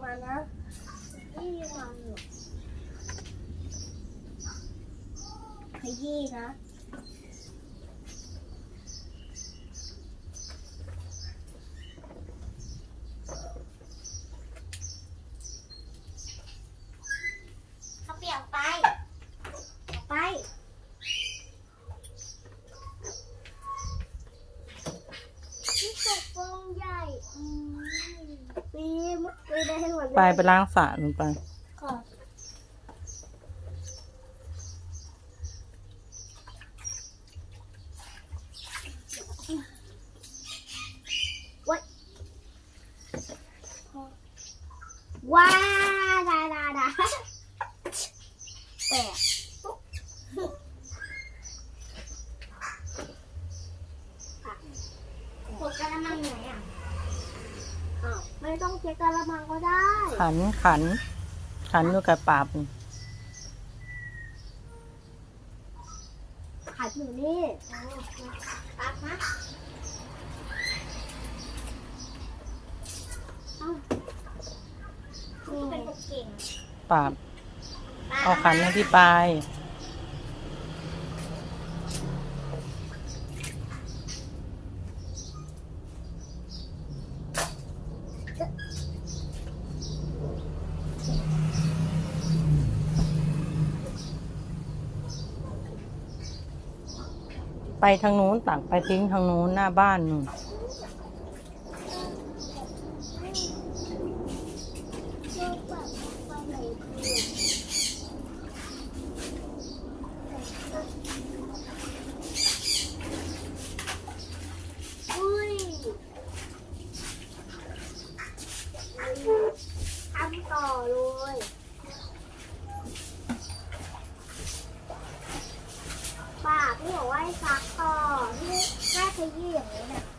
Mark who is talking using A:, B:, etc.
A: ไปยี่มานะยี่มาหนูขยี้นะ เขาเปลี่ยนไปออกไป ที่ตกฟองใหญ่อืมปี มไปได้ให้หมดเลย
B: ไปไปล้างสระมันไป
A: ก่อนไว้ว้าดาดาดาแตกหกกะละมังไหนอะอ้าว ไม่ต้องเช็คกะละมังก็ได้
B: ขันขัน ขันอยู่กับปากนี่
A: ขัดอยู่นี่ตักนะนี่เป็นคนเก่ง
B: ปากเอาขันให้พี่ปลาย ทางนู้นตักไปทิ้งทางนู้นหน้าบ้านนู่น
A: เลือกแบบไปไหนดีอุ้ยทำต่อเลยป้าพี่บอกว่า ให้ซักต่อที่แม่ขยี้อย่างนี้นะ